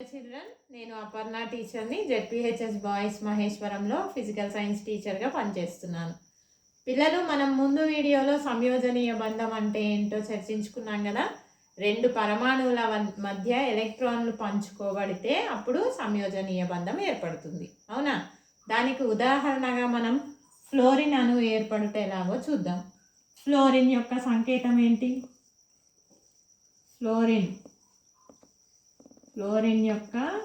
Children నేను అపర్ణ టీచర్ని ZPHS boys మహేశ్వరంలో ఫిజికల్ సైన్స్ టీచర్గా పనిచేస్తున్నాను. పిల్లలు మనం ముందు వీడియోలో సంయోజనీయ బంధం అంటే ఏంటో చర్చించుకున్నాం కదా? రెండు పరమాణువుల మధ్య ఎలక్ట్రాన్లు పంచుకోబడితే అప్పుడు సంయోజనీయ బంధం ఏర్పడుతుంది. అవునా? దానికి ఉదాహరణగా మనం ఫ్లోరిన్ అణువు ఏర్పడితే ఎలాగో చూద్దాం. ఫ్లోరిన్ యొక్క సంకేతం ఏంటి? ఫ్లోరిన్. ఫ్లోరిన్ యొక్క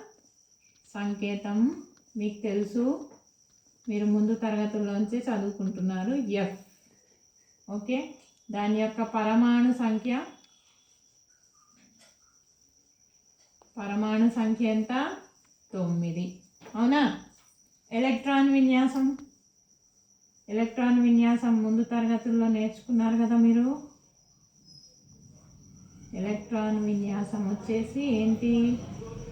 సంకేతం మీకు తెలుసు. మీరు ముందు తరగతుల్లోంచి చదువుకుంటున్నారు. ఎఫ్. ఓకే? దాని యొక్క పరమాణు సంఖ్య? పరమాణు సంఖ్య ఎంత? తొమ్మిది. అవునా? ఎలక్ట్రాన్ విన్యాసం? ఎలక్ట్రాన్ విన్యాసం ముందు తరగతుల్లో నేర్చుకున్నారు కదా మీరు? ఎలక్ట్రాన్ విన్యాసం వచ్చేసి ఏంటి?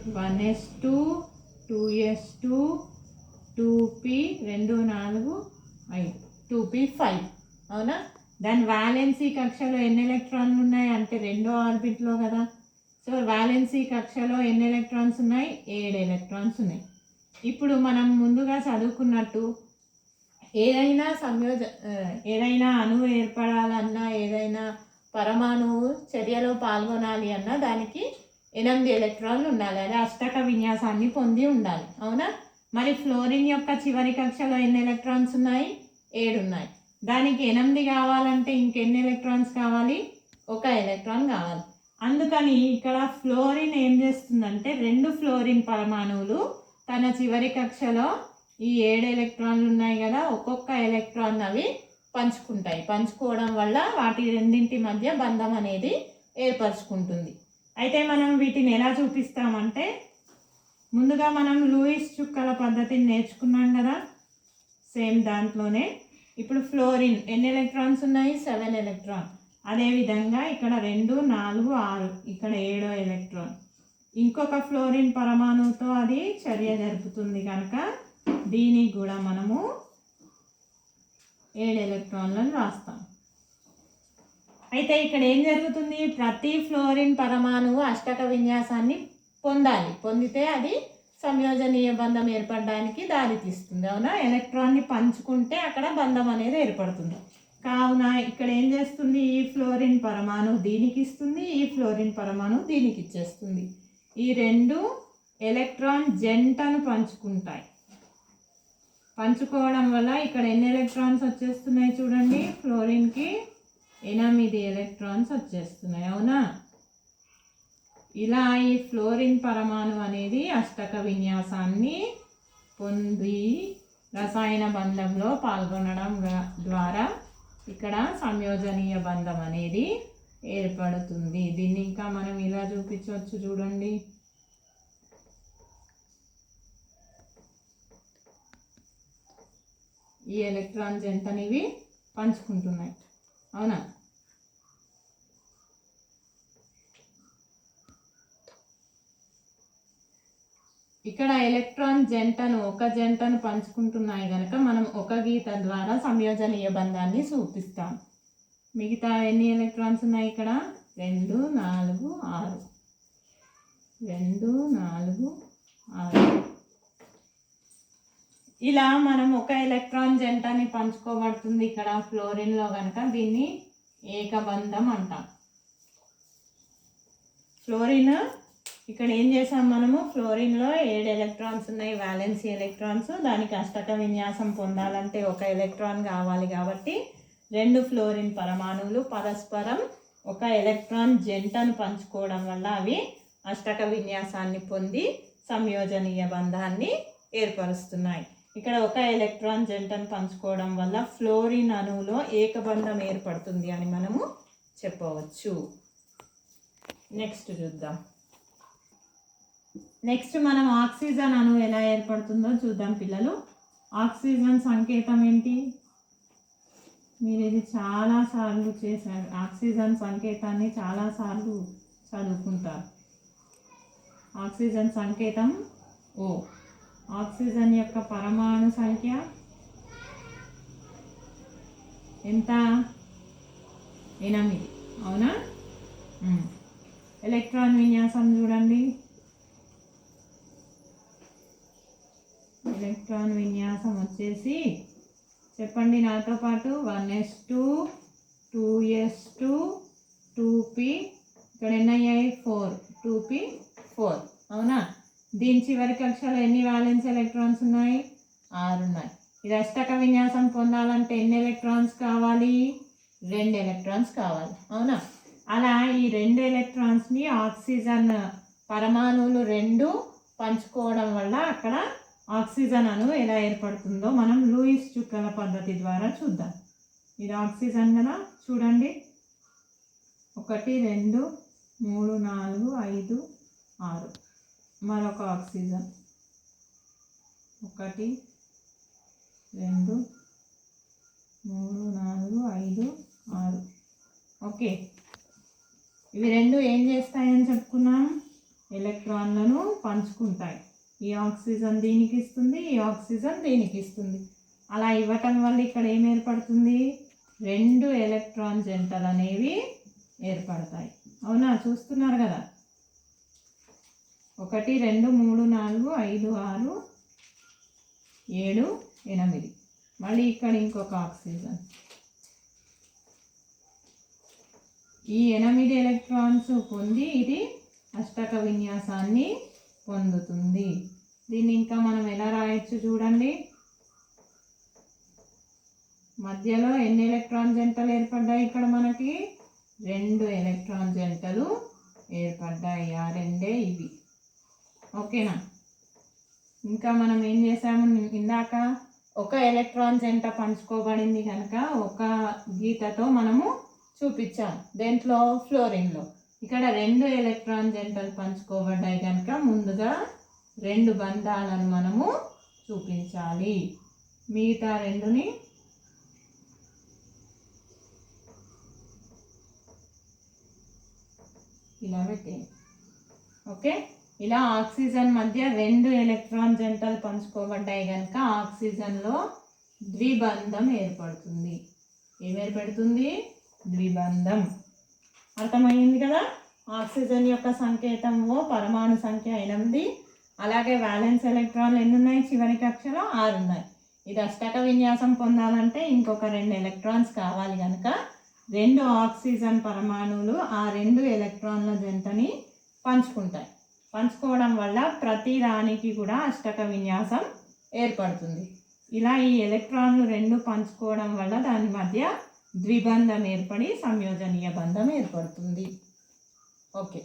One S two two S two two P రెండు నాలుగు ఐదు. Two P five. అవునా? దాని వ్యాలెన్సీ కక్షలో ఎన్ని ఎలక్ట్రాన్లు ఉన్నాయి? అంటే రెండో ఆర్బిట్లో కదా. సో వ్యాలెన్సీ కక్షలో ఎన్ని ఎలక్ట్రాన్స్ ఉన్నాయి? ఏడు ఎలక్ట్రాన్స్ ఉన్నాయి. ఇప్పుడు మనం ముందుగా చదువుకున్నట్టు ఏదైనా సంయోజ ఏదైనా అణువు ఏర్పడాలన్నా ఏదైనా పరమాణువు చర్యలో పాల్గొనాలి అన్న దానికి ఎనిమిది ఎలక్ట్రాన్లు ఉండాలి. అదే అష్టక విన్యాసాన్ని పొంది ఉండాలి. అవునా? మరి ఫ్లోరిన్ యొక్క చివరి కక్షలో ఎన్ని ఎలక్ట్రాన్స్ ఉన్నాయి? ఏడు ఉన్నాయి. దానికి ఎనిమిది కావాలంటే ఇంకెన్ని ఎలక్ట్రాన్స్ కావాలి? ఒక ఎలక్ట్రాన్ కావాలి. అందుకని ఇక్కడ ఫ్లోరిన్ ఏం చేస్తుందంటే రెండు ఫ్లోరిన్ పరమాణువులు తన చివరి కక్షలో ఈ ఏడు ఎలక్ట్రాన్లు ఉన్నాయి కదా ఒక్కొక్క ఎలక్ట్రాన్ అవి పంచుకుంటాయి. పంచుకోవడం వల్ల వాటి రెండింటి మధ్య బంధం అనేది ఏర్పరచుకుంటుంది. అయితే మనం వీటిని ఎలా చూపిస్తామంటే ముందుగా మనం లూయిస్ చుక్కల పద్ధతిని నేర్చుకున్నాం కదా? సేమ్ దాంట్లోనే. ఇప్పుడు ఫ్లోరిన్ ఎన్ని ఎలక్ట్రాన్స్ ఉన్నాయి? Seven electron. అదేవిధంగా ఇక్కడ రెండు నాలుగు ఆరు ఇక్కడ ఏడో ఎలక్ట్రాన్. ఇంకొక ఫ్లోరిన్ పరమాణువుతో అది చర్య జరుపుతుంది కనుక దీనికి కూడా మనము ఏడు ఎలక్ట్రాన్లను రాస్తాం. అయితే ఇక్కడ ఏం జరుగుతుంది? ప్రతి ఫ్లోరిన్ పరమాణువు అష్టక విన్యాసాన్ని పొందాలి. పొందితే అది సంయోజనీయ బంధం ఏర్పడడానికి దారితీస్తుంది. అవునా? ఎలక్ట్రాన్ని పంచుకుంటే అక్కడ బంధం అనేది ఏర్పడుతుంది. కావున ఇక్కడ ఏం చేస్తుంది? ఈ ఫ్లోరిన్ పరమాణు దీనికి ఇస్తుంది ఈ ఫ్లోరిన్ పరమాణు దీనికి ఇచ్చేస్తుంది. ఈ రెండు ఎలక్ట్రాన్ జంటను పంచుకుంటాయి. పంచుకోవడం వల్ల ఇక్కడ ఎన్ని ఎలక్ట్రాన్స్ వచ్చేస్తున్నాయి చూడండి. ఫ్లోరిన్కి ఎనిమిది ఎలక్ట్రాన్స్ వచ్చేస్తున్నాయి అవునా? ఇలా ఈ ఫ్లోరిన్ పరమాణు అనేది అష్టక విన్యాసాన్ని పొంది రసాయన బంధంలో పాల్గొనడం ద్వారా ఇక్కడ సంయోజనీయ బంధం అనేది ఏర్పడుతుంది. దీన్ని ఇంకా మనం ఇలా చూపించవచ్చు చూడండి. ఈ ఎలక్ట్రాన్ జంటనివి పంచుకుంటున్నాయి? అవునా? ఇక్కడ ఎలక్ట్రాన్ జంటను ఒక జంటను పంచుకుంటున్నాయి కనుక మనం ఒక గీత ద్వారా సంయోజనీయ బంధాన్ని చూపిస్తాం మిగతా ఎన్ని ఎలక్ట్రాన్స్ ఉన్నాయి ఇక్కడ? రెండు నాలుగు ఆరు. రెండు నాలుగు ఆరు. ఇలా మనం ఒక ఎలక్ట్రాన్ జంటని పంచుకోబడుతుంది ఇక్కడ ఫ్లోరిన్లో కనుక దీన్ని ఏకబంధం అంటాం. ఫ్లోరిన్ ఇక్కడ ఏం చేసాం మనము? ఫ్లోరిన్లో ఏడు ఎలక్ట్రాన్స్ ఉన్నాయి వ్యాలెన్సీ ఎలక్ట్రాన్స్. దానికి అష్టక విన్యాసం పొందాలంటే ఒక ఎలక్ట్రాన్ కావాలి కాబట్టి రెండు ఫ్లోరిన్ పరమాణువులు పరస్పరం ఒక ఎలక్ట్రాన్ జంటను పంచుకోవడం వల్ల అవి అష్టక విన్యాసాన్ని పొంది సంయోజనీయ బంధాన్ని ఏర్పరుస్తున్నాయి. ఇక్కడ ఒక ఎలక్ట్రాన్ జంటను పంచుకోవడం వల్ల ఫ్లోరిన్ అణువులో ఏకబంధం ఏర్పడుతుంది అని మనము చెప్పవచ్చు. నెక్స్ట్ చూద్దాం. నెక్స్ట్ మనం ఆక్సిజన్ అణువు ఎలా ఏర్పడుతుందో చూద్దాం పిల్లలు. ఆక్సిజన్ సంకేతం ఏంటి? మీరు ఇది చాలా సార్లు చేశారు. ఆక్సిజన్ సంకేతాన్ని చాలా సార్లు చదువుకుంటారు. ఆక్సిజన్ సంకేతం ఓ ఆక్సిజన్ యొక్క పరమాణు సంఖ్య ఎంత? ఎనిమిది. అవునా? ఎలక్ట్రాన్ విన్యాసం చూడండి. ఎలక్ట్రాన్ విన్యాసం వచ్చేసి చెప్పండి నాతో పాటు. One S two two S two two P. ఇక్కడ ఎన్ఐఐ ఫోర్ టూ పి ఫోర్. అవునా? దీని చివరి కక్షలో ఎన్ని వ్యాలెన్స్ ఎలక్ట్రాన్స్ ఉన్నాయి? ఆరు ఉన్నాయి ఇది అష్టక విన్యాసం పొందాలంటే ఎన్ని ఎలక్ట్రాన్స్ కావాలి? రెండు ఎలక్ట్రాన్స్ కావాలి. అవునా? అలా ఈ రెండు ఎలక్ట్రాన్స్ని ఆక్సిజన్ పరమాణువులు రెండు పంచుకోవడం వల్ల అక్కడ ఆక్సిజన్ అను ఎలా ఏర్పడుతుందో మనం లూయిస్ చుక్కల పద్ధతి ద్వారా చూద్దాం. ఇది ఆక్సిజన్ కదా? చూడండి. ఒకటి రెండు మూడు నాలుగు ఐదు ఆరు. మరొక ఆక్సిజన్. ఒకటి రెండు మూడు నాలుగు ఐదు ఆరు. ఓకే. ఇవి రెండు ఏం చేస్తాయని చెప్పుకున్నాం ఎలక్ట్రాన్లను పంచుకుంటాయి. ఈ ఆక్సిజన్ దీనికి ఇస్తుంది ఈ ఆక్సిజన్ దీనికి ఇస్తుంది. అలా ఇవ్వటం వల్ల ఇక్కడ ఏం ఏర్పడుతుంది? రెండు ఎలక్ట్రాన్ జంటలు అనేవి ఏర్పడతాయి. అవునా? చూస్తున్నారు కదా? ఒకటి రెండు మూడు నాలుగు ఐదు ఆరు ఏడు ఎనిమిది. మళ్ళీ ఇక్కడ ఇంకొక ఆక్సిజన్. ఈ ఎనిమిది ఎలక్ట్రాన్స్ పొంది ఇది అష్టక విన్యాసాన్ని పొందుతుంది. దీన్ని ఇంకా మనం ఎలా రాయొచ్చు చూడండి. మధ్యలో ఎన్ని ఎలక్ట్రాన్ జంటలు ఏర్పడ్డాయి ఇక్కడ మనకి? రెండు ఎలక్ట్రాన్ జంటలు ఏర్పడ్డాయి. ఆ రెండే ఇవి. ఓకేనా? ఇంకా మనం ఏం చేసాము ఇందాక ఒక ఎలక్ట్రాన్ జంట పంచుకోబడింది కనుక ఒక గీతతో మనము చూపించాం. దేంట్లో? ఫ్లోరింగ్లో. ఇక్కడ రెండు ఎలక్ట్రాన్ జంటలు పంచుకోబడ్డాయి కనుక ముందుగా రెండు బంధాలను మనము చూపించాలి. మిగతా రెండుని ఇలా పెట్టేయండి. ఓకే? ఇలా ఆక్సిజన్ మధ్య రెండు ఎలక్ట్రాన్ జంటలు పంచుకోబడ్డాయి కనుక ఆక్సిజన్లో ద్విబంధం ఏర్పడుతుంది. ఏం ఏర్పడుతుంది? ద్విబంధం. అర్థమైంది కదా? ఆక్సిజన్ యొక్క సంకేతం ఓ పరమాణు సంఖ్య ఎనిమిది అలాగే వ్యాలెన్స్ ఎలక్ట్రాన్లు ఎన్ని ఉన్నాయి? చివరి కక్షలో ఆరు ఉన్నాయి. ఇది అష్టక విన్యాసం పొందాలంటే ఇంకొక రెండు ఎలక్ట్రాన్స్ కావాలి కనుక రెండు ఆక్సిజన్ పరమాణువులు ఆ రెండు ఎలక్ట్రాన్ల జంటని పంచుకుంటాయి. పంచుకోవడం వల్ల ప్రతి దానికి కూడా అష్టక విన్యాసం ఏర్పడుతుంది. ఇలా ఈ ఎలక్ట్రాన్లు రెండు పంచుకోవడం వల్ల దాని మధ్య ద్విబంధం ఏర్పడి సంయోజనీయ బంధం ఏర్పడుతుంది. ఓకే.